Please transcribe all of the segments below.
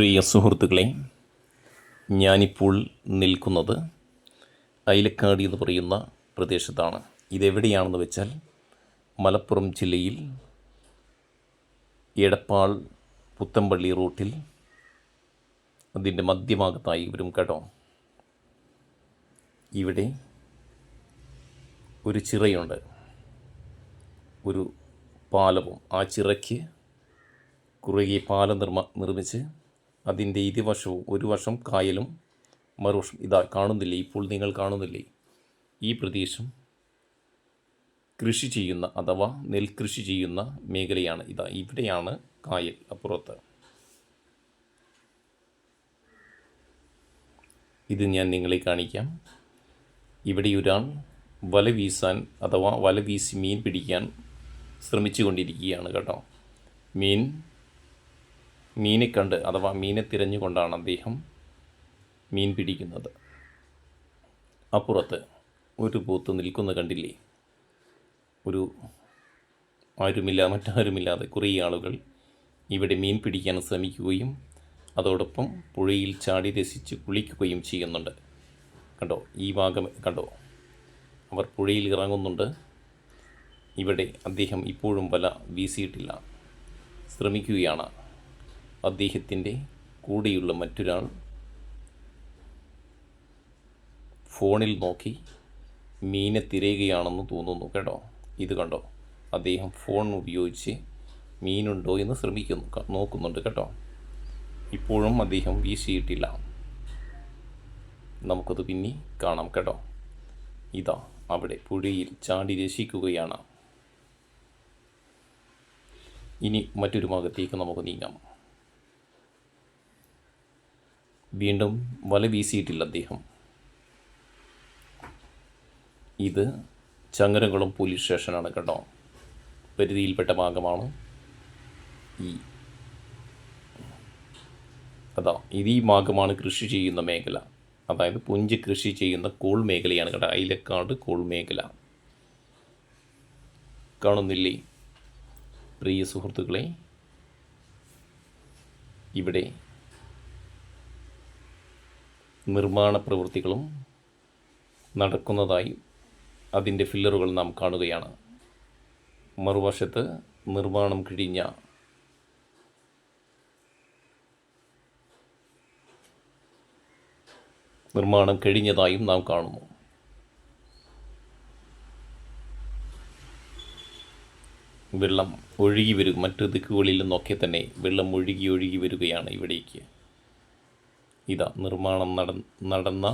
പ്രിയ സുഹൃത്തുക്കളെ ഞാനിപ്പോൾ നിൽക്കുന്നത് അയിലക്കാടി എന്ന് പറയുന്ന പ്രദേശത്താണ്. ഇതെവിടെയാണെന്ന് വെച്ചാൽ മലപ്പുറം ജില്ലയിൽ എടപ്പാൾ പുത്തമ്പള്ളി റൂട്ടിൽ അതിന്റെ മധ്യഭാഗത്തായി വരും കേട്ടോ ഇവിടെ ഒരു ചിറയുണ്ട്. ഒരു പാലവും. ആ ചിറയ്ക്ക് കുറുകെ പാലം നിർമ്മ നിർമ്മിച്ച് അതിന്റെ ഇരുവശവും ഒരു വശം കായലും മറുവശം ഇതാ കാണുന്നില്ലേ? ഇപ്പോൾ നിങ്ങൾ കാണുന്നില്ലേ? ഈ പ്രദേശം കൃഷി ചെയ്യുന്ന അഥവാ നെൽകൃഷി ചെയ്യുന്ന മേഖലയാണ്. ഇതാ ഇവിടെയാണ് കായൽ അപ്പുറത്ത്. ഇത് ഞാൻ നിങ്ങളെ കാണിക്കാം. ഇവിടെ ഒരാൾ വല വീശാൻ അഥവാ വല വീശി മീൻ പിടിക്കാൻ ശ്രമിച്ചു കൊണ്ടിരിക്കുകയാണ് കേട്ടോ. മീൻ മീനെ കണ്ട് അഥവാ മീനെ തിരഞ്ഞുകൊണ്ടാണ് അദ്ദേഹം മീൻ പിടിക്കുന്നത്. അപ്പുറത്ത് ഒരു പൂത്ത് നിൽക്കുന്ന കണ്ടില്ലേ? ഒരു ആരുമില്ല മറ്റാരുമില്ലാതെ കുറേ ആളുകൾ ഇവിടെ മീൻ പിടിക്കാൻ ശ്രമിക്കുകയും അതോടൊപ്പം പുഴയിൽ ചാടി രസിച്ച് കുളിക്കുകയും ചെയ്യുന്നുണ്ട്. കണ്ടോ? ഈ ഭാഗം കണ്ടോ? അവർ പുഴയിൽ ഇറങ്ങുന്നുണ്ട്. ഇവിടെ അദ്ദേഹം ഇപ്പോഴും വല വീശിയിട്ടില്ല. ശ്രമിക്കുകയാണ്. അദ്ദേഹത്തിന്റെ കൂടെയുള്ള മറ്റൊരാൾ ഫോണിൽ നോക്കി മീനെ തിരയുകയാണെന്ന് തോന്നുന്നു. കേട്ടോ? ഇത് കണ്ടോ? അദ്ദേഹം ഫോൺ ഉപയോഗിച്ച് മീനുണ്ടോ എന്ന് ശ്രമിക്കുന്നു. നോക്കുന്നുണ്ട്. കേട്ടോ? ഇപ്പോഴും അദ്ദേഹം വീശിയിട്ടില്ല. നമുക്കത് പിന്നെ കാണാം. കേട്ടോ? ഇതാ അവിടെ പുഴയിൽ ചാടി രസിക്കുകയാണ് ഇനി മറ്റൊരു ഭാഗത്തേക്ക് നമുക്ക് നീങ്ങാം. വീണ്ടും വല വീശിയിട്ടില്ല അദ്ദേഹം. ഇത് ചങ്ങരംകുളം പോലീസ് സ്റ്റേഷനാണ് കേട്ടോ. പരിധിയിൽപ്പെട്ട ഭാഗമാണ് ഈ അതാ ഇത് ഈ ഭാഗമാണ് കൃഷി ചെയ്യുന്ന മേഖല. അതായത് പുഞ്ച് കൃഷി ചെയ്യുന്ന കോൾ മേഖലയാണ് കേട്ടോ. അയിലക്കാട് കോൾ മേഖല. കാണുന്നില്ലേ? പ്രിയ സുഹൃത്തുക്കളെ ഇവിടെ നിർമ്മാണ പ്രവൃത്തികളും നടക്കുന്നതായി അതിന്റെ ഫില്ലറുകൾ നാം കാണുകയാണ്. മറുവശത്ത് നിർമ്മാണം കഴിഞ്ഞ നിർമ്മാണം കഴിഞ്ഞതായും നാം കാണുന്നു. വെള്ളം ഒഴുകി വരും മറ്റു ദിക്കുകളിൽ നിന്നൊക്കെ തന്നെ വെള്ളം ഒഴുകി ഒഴുകി വരികയാണ് ഇവിടേക്ക്. ഇതാ നിർമ്മാണം നട നടന്ന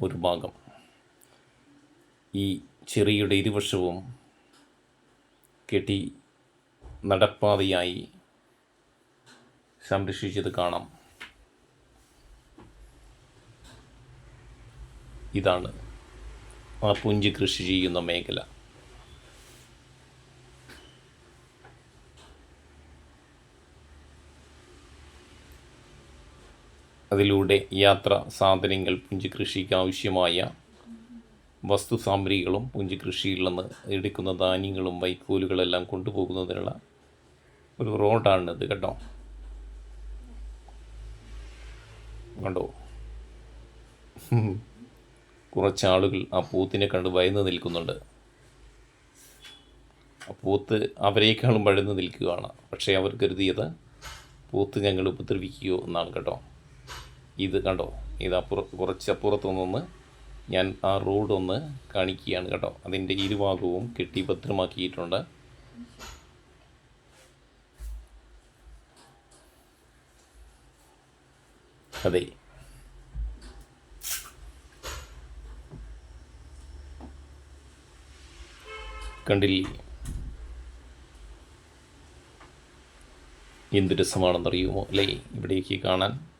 ഒരു ഭാഗം. ഈ ചെറിയുടെ ഇരുവശവും കെട്ടി നടപ്പാതയായി സംരക്ഷിച്ചത് കാണാം. ഇതാണ് ആ പുഞ്ച് കൃഷി ചെയ്യുന്ന മേഖല. അതിലൂടെ യാത്ര സാധനങ്ങൾ പുഞ്ചി കൃഷിക്ക് ആവശ്യമായ വസ്തു സാമഗ്രികളും പുഞ്ച് കൃഷിയിൽ നിന്ന് എടുക്കുന്ന ധാന്യങ്ങളും വൈക്കോലുകളെല്ലാം കൊണ്ടുപോകുന്നതിനുള്ള ഒരു റോഡാണിത് കേട്ടോ. കണ്ടോ? കുറച്ചാളുകൾ ആ പൂത്തിനെ കണ്ട് ഭയന്ന് നിൽക്കുന്നുണ്ട്. ആ പൂത്ത് അവരേക്കാളും ഭയന്ന് നിൽക്കുകയാണ്. പക്ഷേ അവർ കരുതിയത് പൂത്ത് ഞങ്ങൾ ഉപദ്രവിക്കുകയോ എന്നാണ് കേട്ടോ. ഇത് കണ്ടോ? ഇത് അപ്പുറ കുറച്ച് അപ്പുറത്തു നിന്ന് ഞാൻ ആ റോഡ് ഒന്ന് കാണിക്കുകയാണ് കേട്ടോ. അതിന്റെ ഇരുഭാഗവും കെട്ടി ഭദ്രമാക്കിയിട്ടുണ്ട്. അതെ. കണ്ടില്ലേ? എന്ത് രസമാണെന്നറിയുമോ? അല്ലേ? ഇവിടേക്ക് കാണാൻ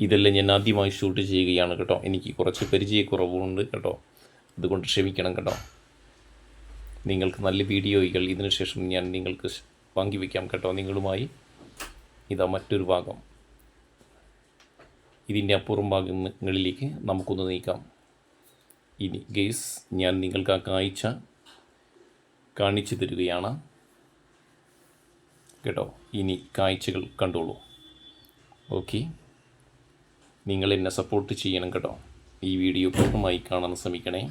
ഇതെല്ലാം ഞാൻ ആദ്യമായി ഷൂട്ട് ചെയ്യുകയാണ് കേട്ടോ. എനിക്ക് കുറച്ച് പരിചയക്കുറവുണ്ട് കേട്ടോ. അതുകൊണ്ട് ക്ഷമിക്കണം കേട്ടോ. നിങ്ങൾക്ക് നല്ല വീഡിയോകൾ ഇതിനുശേഷം ഞാൻ നിങ്ങൾക്ക് പങ്കുവയ്ക്കാം കേട്ടോ നിങ്ങളുമായി. ഇതാ മറ്റൊരു ഭാഗം. ഇതിന്റെ അപ്പുറം ഭാഗങ്ങളിലേക്ക് നമുക്കൊന്ന് നീക്കാം. ഇനി ഗെയ്സ് ഞാൻ നിങ്ങൾക്ക് ആ കാഴ്ച കാണിച്ചു തരികയാണ്. കേട്ടോ ഇനി കാഴ്ചകൾ കണ്ടോളൂ. ഓക്കെ. നിങ്ങൾ എന്നെ സപ്പോർട്ട് ചെയ്യണം കേട്ടോ. ഈ വീഡിയോ പൂർണമായി കാണാൻ ശ്രമിക്കണേ.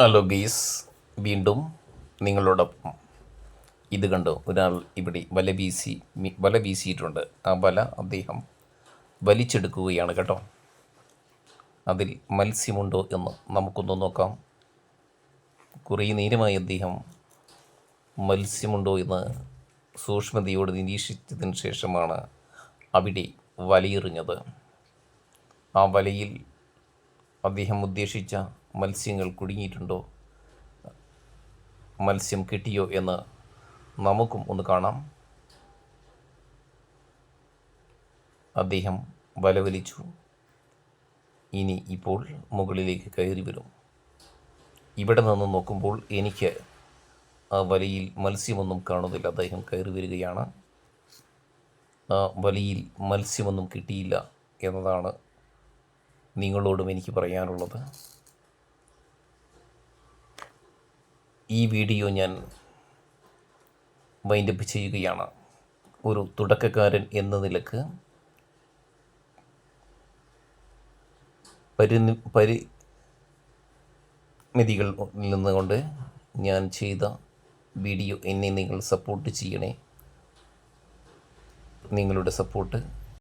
ഹലോ ഗീസ് വീണ്ടും നിങ്ങളോടൊപ്പം. ഇത് കണ്ടു? ഒരാൾ ഇവിടെ വല വീസി വല വീശിയിട്ടുണ്ട്. ആ വല അദ്ദേഹം വലിച്ചെടുക്കുകയാണ് കേട്ടോ. അതിൽ മത്സ്യമുണ്ടോ എന്ന് നമുക്കൊന്ന് നോക്കാം. കുറേ നേരമായി അദ്ദേഹം മത്സ്യമുണ്ടോ എന്ന് സൂക്ഷ്മതയോട് നിരീക്ഷിച്ചതിന് ശേഷമാണ് അവിടെ വലയെറിഞ്ഞത്. ആ വലയിൽ അദ്ദേഹം ഉദ്ദേശിച്ച മത്സ്യങ്ങൾ കുടുങ്ങിയിട്ടുണ്ടോ? മത്സ്യം കിട്ടിയോ എന്ന് നമുക്കും ഒന്ന് കാണാം. അദ്ദേഹം വലവലിച്ചു. ഇനി ഇപ്പോൾ മുകളിലേക്ക് കയറി വരും. ഇവിടെ നിന്ന് നോക്കുമ്പോൾ എനിക്ക് ആ വലയിൽ മത്സ്യമൊന്നും കാണുന്നില്ല. അദ്ദേഹം കയറി വരികയാണ്. ആ വലയിൽ മത്സ്യമൊന്നും കിട്ടിയില്ല എന്നതാണ് നിങ്ങളോടും എനിക്ക് പറയാനുള്ളത്. ഈ വീഡിയോ ഞാൻ വൈൻഡപ്പ് ചെയ്യുകയാണ്. ഒരു തുടക്കക്കാരൻ എന്ന നിലയ്ക്ക് പരി പരിമിതികളിൽ നിന്നുകൊണ്ട് ഞാൻ ചെയ്ത വീഡിയോ എന്നെ നിങ്ങൾ സപ്പോർട്ട് ചെയ്യണേ. നിങ്ങളുടെ സപ്പോർട്ട്